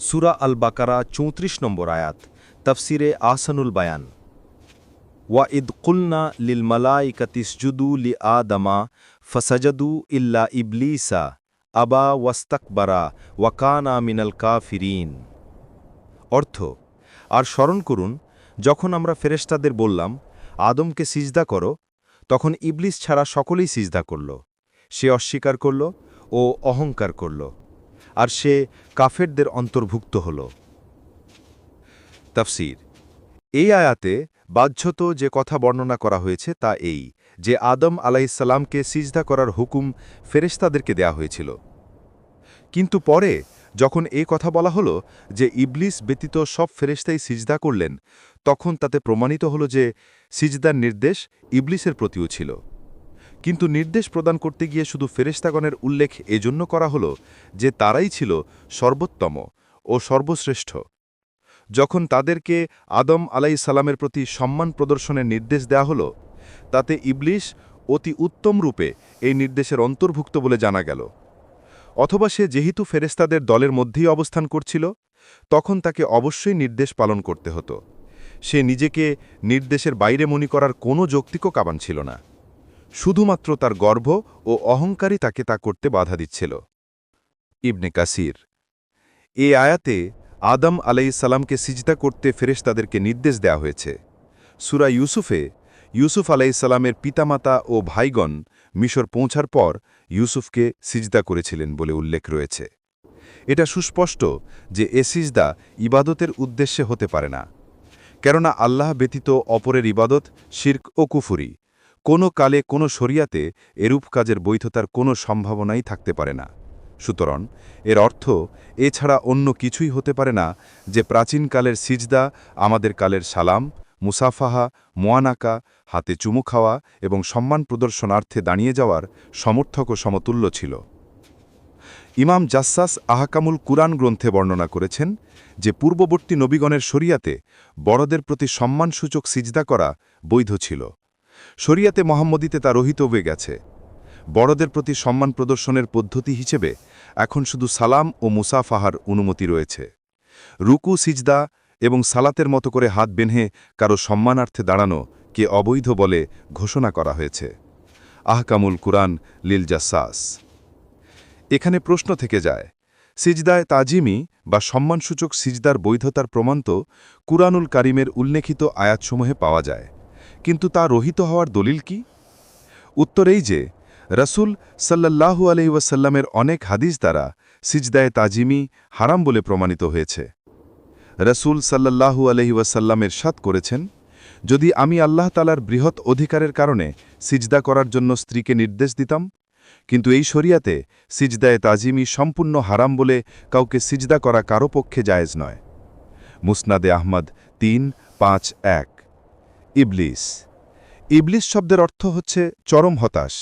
সুরা আল বাকারা চৌত্রিশ নম্বর আয়াত, তফসিরে আহসানুল বায়ান। ওয়া ইদ কুলনা লিল মালাইকাতিসজুদু লি আদমা ফসজদু ইল্লা ইবলিসা আবা ওয়াস্তাকবারা ওয়াকানা মিনাল কাফিরিন। অর্থ, আর স্মরণ করুন, যখন আমরা ফেরেশতাদের বললাম, আদমকে সিজদা করো, তখন ইবলিস ছাড়া সকলেই সিজদা করল। সে অস্বীকার করল ও অহংকার করল। আর সে কাফেরদের অন্তর্ভুক্ত হল। তাফসির। এই আয়াতে বাহ্যত যে কথা বর্ণনা করা হয়েছে তা এই যে আদম আলাইসাল্লামকে সিজদা করার হুকুম ফেরেশতাদেরকে দেয়া হয়েছিল। কিন্তু পরে যখন এই কথা বলা হলো যে ইবলিস ব্যতীত সব ফেরেশতাই সিজদা করলেন, তখন তাতে প্রমাণিত হলো যে সিজদার নির্দেশ ইবলিসের প্রতিও ছিল। কিন্তু নির্দেশ প্রদান করতে গিয়ে শুধু ফেরেশতাগণের উল্লেখ এজন্য করা হলো যে তারাই ছিল সর্বোত্তম ও সর্বশ্রেষ্ঠ। যখন তাদেরকে আদম আলাই সালামের প্রতি সম্মান প্রদর্শনের নির্দেশ দেয়া হলো, তাতে ইবলিশ অতি উত্তম রূপে এই নির্দেশের অন্তর্ভুক্ত বলে জানা গেল। অথবা সে যেহেতু ফেরেস্তাদের দলের মধ্যেই অবস্থান করছিল, তখন তাকে অবশ্যই নির্দেশ পালন করতে হতো। সে নিজেকে নির্দেশের বাইরে মনি করার কোনো যৌক্তিকও কাবান ছিল না। শুধুমাত্র তার গর্ব ও অহংকারই তাকে তা করতে বাধা দিচ্ছিল। ইবনে কাসির। এ আয়াতে আদম আলাইসাল্লামকে সিজদা করতে ফেরেশ তাদেরকে নির্দেশ দেওয়া হয়েছে। সুরা ইউসুফে ইউসুফ আলাইসাল্লামের পিতামাতা ও ভাইগণ মিশর পৌঁছার পর ইউসুফকে সিজদা করেছিলেন বলে উল্লেখ রয়েছে। এটা সুস্পষ্ট যে এ সিজদা ইবাদতের উদ্দেশ্যে হতে পারে না। কেননা আল্লাহ ব্যতীত অপরের ইবাদত শির্ক ও কুফুরি কোনো কালে কোনো শরিয়াতে এরূপ কাজের বৈধতার কোনো সম্ভাবনাই থাকতে পারে না। সুতরাং এর অর্থ এছাড়া অন্য কিছুই হতে পারে না যে প্রাচীনকালের সিজদা, আমাদের কালের সালাম, মুসাফাহা, মোয়ানাকা, হাতে চুমু খাওয়া এবং সম্মান প্রদর্শনার্থে দাঁড়িয়ে যাওয়ার সমর্থক ও সমতুল্য ছিল। ইমাম জাসাস আহাকামুল কুরআন গ্রন্থে বর্ণনা করেছেন যে পূর্ববর্তী নবীগণের শরিয়াতে বড়দের প্রতি সম্মানসূচক সিজদা করা বৈধ ছিল। শরিয়াতে মোহাম্মদীতে তা রহিত হয়ে গেছে। বড়দের প্রতি সম্মান প্রদর্শনের পদ্ধতি হিসেবে এখন শুধু সালাম ও মুসাফাহার অনুমতি রয়েছে। রুকু, সিজদা এবং সালাতের মতো করে হাত বেঁধে কারও সম্মানার্থে দাঁড়ানো কে অবৈধ বলে ঘোষণা করা হয়েছে। আহকামুল কুরআন লিল জাসাস। এখানে প্রশ্ন থেকে যায়, সিজদায় তাজিমি বা সম্মানসূচক সিজদার বৈধতার প্রমাণ তো কুরআনুল কারিমের উল্লেখিত আয়াতসমূহে পাওয়া যায়। কিন্তু তা রহিত হওয়ার দলিল কি? উত্তর এই যে, রসুল সাল্লাল্লাহু আলহিউসাল্লামের অনেক হাদিস দ্বারা সিজদায় তাজিমি হারাম বলে প্রমাণিত হয়েছে। রসুল সাল্লাল্লাহু আলহিউসাল্লামের সাত করেছেন, যদি আমি আল্লাহ তালার বৃহৎ অধিকারের কারণে সিজদা করার জন্য স্ত্রীকে নির্দেশ দিতাম, কিন্তু এই শরিয়াতে সিজদায় তাজিমি সম্পূর্ণ হারাম বলে কাউকে সিজদা করা কারও পক্ষে জায়েজ নয়। মুসনাদে আহমদ তিন পাঁচ এক। ইবলিস। ইবলিস শব্দের অর্থ হচ্ছে চরম হতাশ,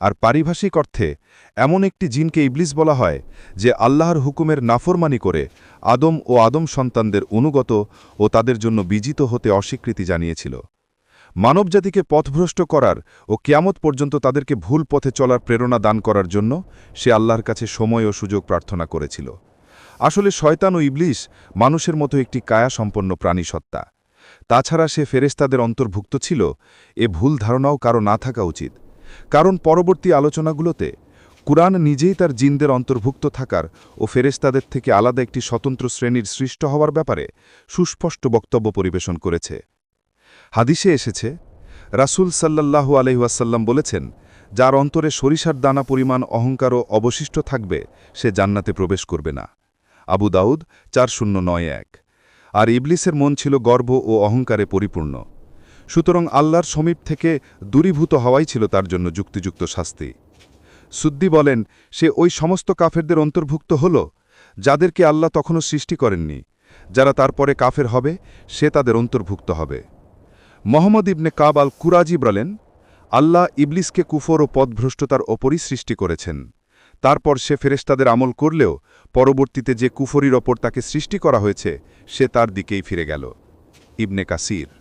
আর পারিভাষিক অর্থে এমন একটি জিনকে ইবলিস বলা হয় যে আল্লাহর হুকুমের নাফরমানি করে আদম ও আদম সন্তানদের অনুগত ও তাদের জন্য বিজিত হতে অস্বীকৃতি জানিয়েছিল। মানবজাতিকে পথভ্রষ্ট করার ও কিয়ামত পর্যন্ত তাদেরকে ভুল পথে চলার প্রেরণা দান করার জন্য সে আল্লাহর কাছে সময় ও সুযোগ প্রার্থনা করেছিল। আসলে শয়তান ও ইবলিস মানুষের মতো একটি কায়াসম্পন্ন প্রাণী সত্তা তাছাড়া সে ফেরেস্তাদের অন্তর্ভুক্ত ছিল, এ ভুল ধারণাও কারও না থাকা উচিত। কারণ পরবর্তী আলোচনাগুলোতে কুরআন নিজেই তার জিনদের অন্তর্ভুক্ত থাকার ও ফেরেস্তাদের থেকে আলাদা একটি স্বতন্ত্র শ্রেণির সৃষ্ট হওয়ার ব্যাপারে সুস্পষ্ট বক্তব্য পরিবেশন করেছে। হাদিসে এসেছে, রাসুল সাল্লাল্লাহু আলহিহাসাল্লাম বলেছেন, যার অন্তরে সরিষার দানা পরিমাণ অহংকারও অবশিষ্ট থাকবে, সে জান্নাতে প্রবেশ করবে না। আবু দাউদ, চার শূন্য নয় এক। আর ইবলিসের মন ছিল গর্ব ও অহংকারে পরিপূর্ণ। সুতরাং আল্লাহর সমীপ থেকে দূরীভূত হওয়াই ছিল তার জন্য যুক্তিযুক্ত শাস্তি। সুদ্দি বলেন, সে ওই সমস্ত কাফেরদের অন্তর্ভুক্ত হল, যাদেরকে আল্লাহ তখনও সৃষ্টি করেননি। যারা তারপরে কাফের হবে, সে তাদের অন্তর্ভুক্ত হবে। মোহাম্মদ ইবনে কাব আল কুরাজি বলেন, আল্লাহ ইবলিসকে কুফর ও পদভ্রষ্টতার ওপরই সৃষ্টি করেছেন। তারপর সে ফেরেস্তাদের আমল করলেও পরবর্তীতে যে কুফরির ওপর তাকে সৃষ্টি করা হয়েছে, সে তার দিকেই ফিরে গেল। ইবনে কাসির